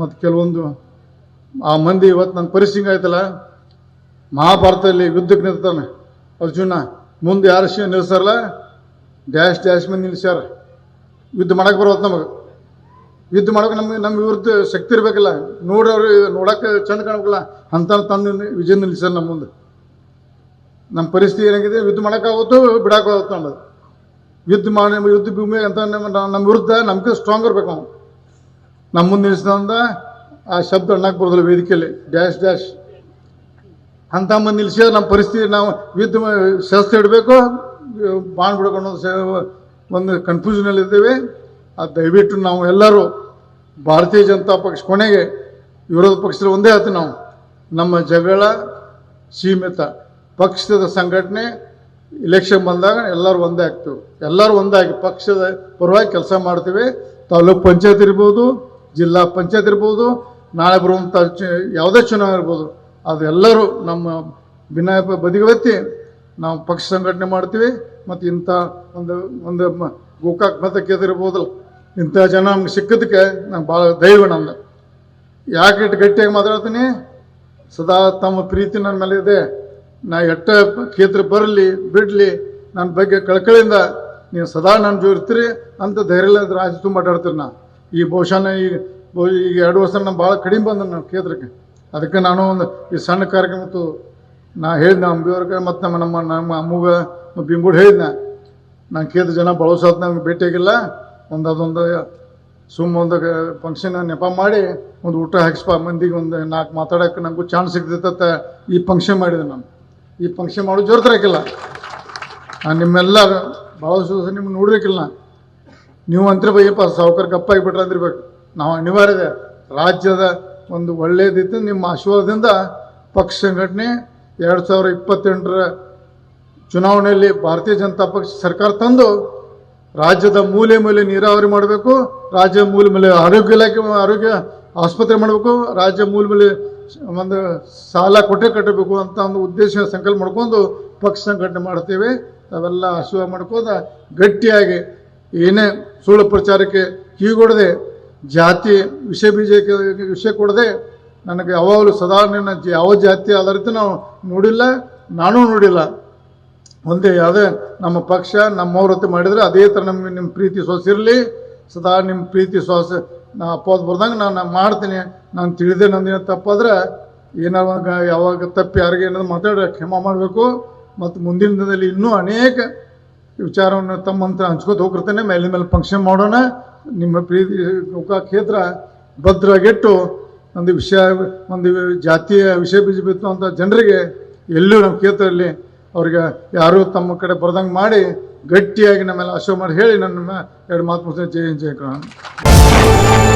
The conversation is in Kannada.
ಮತ್ತು ಕೆಲವೊಂದು, ಆ ಮಂದಿ ಇವತ್ತು ನನ್ನ ಪರಿಸ್ಥಿತಿ ಆಯ್ತಲ್ಲ, ಮಹಾಭಾರತದಲ್ಲಿ ಯುದ್ಧಕ್ಕೆ ನಿಲ್ತಾನೆ ಅರ್ಜುನ, ಮುಂದೆ ಯಾರು ಶಿವ ನಿಲ್ಸಾರಲ್ಲ ಡ್ಯಾಶ್ ಡ್ಯಾಶ್ ಮಂದಿ ನಿಲ್ಸ್ಯಾರ. ಯುದ್ಧ ಮಾಡಕ್ಕೆ ಬರೋದು ನಮಗೆ. ಯುದ್ಧ ಮಾಡೋಕೆ ನಮಗೆ ನಮ್ಮ ವಿರುದ್ಧ ಶಕ್ತಿ ಇರಬೇಕಲ್ಲ. ನೋಡೋರು ನೋಡೋಕೆ ಚಂದ ಕಾಣಬೇಕಲ್ಲ. ಅಂತ ತಂದು ವಿಜಯ ನಿಲ್ಸ್ಯಾರ ನಮ್ಮ ಮುಂದೆ. ನಮ್ಮ ಪರಿಸ್ಥಿತಿ ಏನಾಗಿದೆ? ಯುದ್ಧ ಮಾಡೋಕ್ಕಾಗುತ್ತೋ ಬಿಡೋಕ್ಕಾಗುತ್ತೋ ಅನ್ನೋದು ಯುದ್ಧ ಮಾಡಿ, ಯುದ್ಧ ಭೂಮಿ ಅಂತ ನಮ್ಮ ವಿರುದ್ಧ ನಮ್ಗೆ ಸ್ಟ್ರಾಂಗ್ ಇರಬೇಕು ನಾವು. ನಮ್ಮ ಮುಂದೆ ನಿಲ್ಸಿದಂದ ಆ ಶಬ್ದ ಅಣ್ಣಕ್ಕೆ ಬರೋದಿಲ್ಲ ವೇದಿಕೆಯಲ್ಲಿ, ಡ್ಯಾಶ್ ಡ್ಯಾಶ್. ಅಂತ ಮಂದಿ ನಿಲ್ಸಿದ್ರೆ ನಮ್ಮ ಪರಿಸ್ಥಿತಿ ನಾವು ವಿದ್ಯು ಶಸ್ತ್ರ ಇಡಬೇಕು. ಬಾಣ್ ಬಿಡ್ಕೊಂಡು ಒಂದು ಕನ್ಫ್ಯೂಷನ್ ಕನ್ಫ್ಯೂಷನಲ್ಲಿ ಇದ್ದೇವೆ. ಆ ದಯವಿಟ್ಟು ನಾವು ಎಲ್ಲರೂ ಭಾರತೀಯ ಜನತಾ ಪಕ್ಷ ಕೊನೆಗೆ ವಿರೋಧ ಪಕ್ಷದಲ್ಲಿ ಒಂದೇ ಆಯ್ತು ನಾವು. ನಮ್ಮ ಜಗಳ, ಸೀಮಿತ ಪಕ್ಷದ ಸಂಘಟನೆ ಇಲೆಕ್ಷನ್ ಬಂದಾಗ ಎಲ್ಲರೂ ಒಂದೇ ಆಗ್ತೀವಿ. ಎಲ್ಲರೂ ಒಂದಾಗಿ ಪಕ್ಷದ ಪರವಾಗಿ ಕೆಲಸ ಮಾಡ್ತೀವಿ. ತಾಲೂಕು ಪಂಚಾಯತ್ ಇರ್ಬೋದು ಜಿಲ್ಲಾ ಪಂಚಾಯತ್ ಇರ್ಬೋದು, ನಾಳೆ ಬರುವಂಥ ಚು- ಯಾವುದೇ ಚುನಾವಣೆ ಇರ್ಬೋದು, ಅದೆಲ್ಲರೂ ನಮ್ಮ ಭಿನ್ನಾಯ ಬದಿಗೊತ್ತಿ ನಾವು ಪಕ್ಷ ಸಂಘಟನೆ ಮಾಡ್ತೀವಿ. ಮತ್ತು ಇಂಥ ಒಂದು ಒಂದು ಗೋಕಾಕ್ ಮತಕ್ಕೆ ಇರ್ಬೋದಲ್ಲ ಇಂಥ ಜನ ನಮ್ಗೆ ಸಿಕ್ಕಿದ್ದಕ್ಕೆ ನಂಗೆ ಭಾಳ ದೈವ ನಂದು. ಯಾಕೆ ಇಟ್ಟು ಗಟ್ಟಿಯಾಗಿ ಮಾತಾಡ್ತೀನಿ? ಸದಾ ತಮ್ಮ ಪ್ರೀತಿ ನನ್ನ ಮೇಲೆ ಇದೆ. ನಾ ಎಟ್ಟ ಕ್ಷೇತ್ರ ಬರಲಿ, ಬಿಡಲಿ, ನನ್ನ ಬಗ್ಗೆ ಕಳ್ಕಳಿಂದ ನೀವು ಸದಾ ನನ್ನ ಜೋ ಇರ್ತೀರಿ ಅಂತ ಧೈರ್ಯ ರಾಜ ತುಂಬ ಆಟಾಡ್ತೀರಿ ನಾ ಈ ಬಹುಶಃ ಈ ಈಗ ಎರಡು ವರ್ಷ ನಮ್ಮ ಭಾಳ ಕಡಿಮೆ ಬಂದ ನಾವು ಕ್ಷೇತ್ರಕ್ಕೆ. ಅದಕ್ಕೆ ನಾನು ಒಂದು ಈ ಸಣ್ಣ ಕಾರ್ಯಕ್ರಮ ಮತ್ತು ನಾ ಹೇಳಿದ ನಮ್ಮ ಅಂಬಿಯವ್ರಿಗೆ ಮತ್ತು ನಮ್ಮ ನಮ್ಮ ನಮ್ಮ ಅಮ್ಮಗ ಬಿಂಬುಡ್ ಹೇಳಿದ್ನ ನಾನು ಕ್ಷೇತ್ರ ಜನ ಬಳಸೋದು ನಮ್ಗೆ ಭೇಟಿಯಾಗಿಲ್ಲ ಒಂದು ಅದೊಂದು ಸುಮ್ಮ ಒಂದು ಫಂಕ್ಷನ್ ನೆಪ ಮಾಡಿ ಒಂದು ಊಟ ಹಾಕಿಸ್ಪ. ಮಂದಿಗೆ ಒಂದು ನಾಲ್ಕು ಮಾತಾಡೋಕೆ ನನಗೂ ಚಾನ್ಸ್ ಸಿಗ್ತೈತ ಈ ಫಂಕ್ಷನ್ ಮಾಡಿದೆ ನಾನು. ಈ ಫಂಕ್ಷನ್ ಮಾಡೋ ಜೋರ್ತರಾಕಿಲ್ಲ ನಾನು ನಿಮ್ಮೆಲ್ಲ ಭಾಳ ದಿವಸ ನಿಮ್ಗೆ ನೋಡಿರ್ಕಿಲ್ಲ ನಾ. ನೀವು ಅಂತರ ಬಯ್ಯಪ್ಪ ಸಾವುಕಾರ ಗಪ್ಪ ಆಗಿಬಿಟ್ರೆ ಅಂದಿರ್ಬೇಕು. ನಾವು ಅನಿವಾರ್ಯದ ರಾಜ್ಯದ ಒಂದು ಒಳ್ಳೆಯದಿತ್ತು ನಿಮ್ಮ ಆಶೀರ್ವಾದದಿಂದ ಪಕ್ಷ ಸಂಘಟನೆ ಎರಡು ಸಾವಿರ ಇಪ್ಪತ್ತೆಂಟರ ಚುನಾವಣೆಯಲ್ಲಿ ಭಾರತೀಯ ಜನತಾ ಪಕ್ಷ ಸರ್ಕಾರ ತಂದು ರಾಜ್ಯದ ಮೂಲೆ ಮೂಲೆ ನೀರಾವರಿ ಮಾಡಬೇಕು, ರಾಜ್ಯ ಮೂಲೆ ಮೇಲೆ ಆರೋಗ್ಯ ಇಲಾಖೆ, ಆರೋಗ್ಯ ಆಸ್ಪತ್ರೆ ಮಾಡಬೇಕು, ರಾಜ್ಯ ಮೂಲೆ ಮೇಲೆ ಒಂದು ಸಾಲ ಕೊಟ್ಟೆ ಕಟ್ಟಬೇಕು ಅಂತ ಒಂದು ಉದ್ದೇಶ, ಸಂಕಲ್ಪ ಮಾಡ್ಕೊಂಡು ಪಕ್ಷ ಸಂಘಟನೆ ಮಾಡ್ತೇವೆ. ಅವೆಲ್ಲ ಆಶೀರ್ವಾದ ಮಾಡ್ಕೋದ ಗಟ್ಟಿಯಾಗಿ ಏನೇ ಸುಳ್ಳು ಪ್ರಚಾರಕ್ಕೆ ಕಿವಿಗೊಡದೆ ಜಾತಿ ವಿಷಯ ಬೀಜಕ್ಕೆ ವಿಷಯ ಕೊಡದೆ, ನನಗೆ ಯಾವಾಗಲೂ ಸದಾ ನನ್ನ ಯಾವ ಜಾತಿ ಆಧಾರಿತ ನಾವು ನೋಡಿಲ್ಲ, ನಾನು ನೋಡಿಲ್ಲ. ಒಂದೇ ಯಾವುದೇ ನಮ್ಮ ಪಕ್ಷ ನಮ್ಮವ್ರತ್ತು ಮಾಡಿದರೆ ಅದೇ ಥರ ನಮಗೆ ನಿಮ್ಮ ಪ್ರೀತಿ ಸೋಸಿರಲಿ ಸದಾ ನಿಮ್ಮ ಪ್ರೀತಿ ಶ್ವಾಸ, ನಾ ಅಪ್ಪ ಬರ್ದಂಗೆ ನಾನು ನಾನು ಮಾಡ್ತೀನಿ. ನಾನು ತಿಳಿದೆ ನಂದೇನು ತಪ್ಪಾದ್ರೆ ಏನಾವಾಗ ಯಾವಾಗ ತಪ್ಪಿ ಯಾರಿಗೆ ಏನಾದ್ರು ಮಾತಾಡ್ರೆ ಕ್ಷಮ ಮಾಡಬೇಕು. ಮತ್ತು ಮುಂದಿನ ದಿನದಲ್ಲಿ ಇನ್ನೂ ಅನೇಕ ವಿಚಾರವನ್ನು ತಮ್ಮಂತ ಹಂಚ್ಕೋತ ಹೋಗಿರ್ತೇನೆ ಮೇಲೆ ಮೇಲೆ ಫಂಕ್ಷನ್ ಮಾಡೋಣ ನಿಮ್ಮ ಪ್ರೀತಿ ಗೋಕಾ ಕ್ಷೇತ್ರ ಭದ್ರವಾಗಿಟ್ಟು ಒಂದು ವಿಷಯ, ಒಂದು ಜಾತಿಯ ವಿಷಯ ಬೀಜ ಬಿತ್ತು ಅಂತ ಜನರಿಗೆ ಎಲ್ಲೂ ನಮ್ಮ ಕ್ಷೇತ್ರದಲ್ಲಿ ಅವ್ರಿಗೆ ಯಾರೂ ತಮ್ಮ ಕಡೆ ಬರ್ದಂಗೆ ಮಾಡಿ ಗಟ್ಟಿಯಾಗಿ ನಮ್ಮೆಲ್ಲ ಅಶೋಕ್ ಮಾಡಿ ಹೇಳಿ ನನ್ನ ಎರಡು ಮಾತು ಮುಗಿಸ್ತೇನೆ. ಜಯ ಜೈ ಕರ್ನಾಟಕ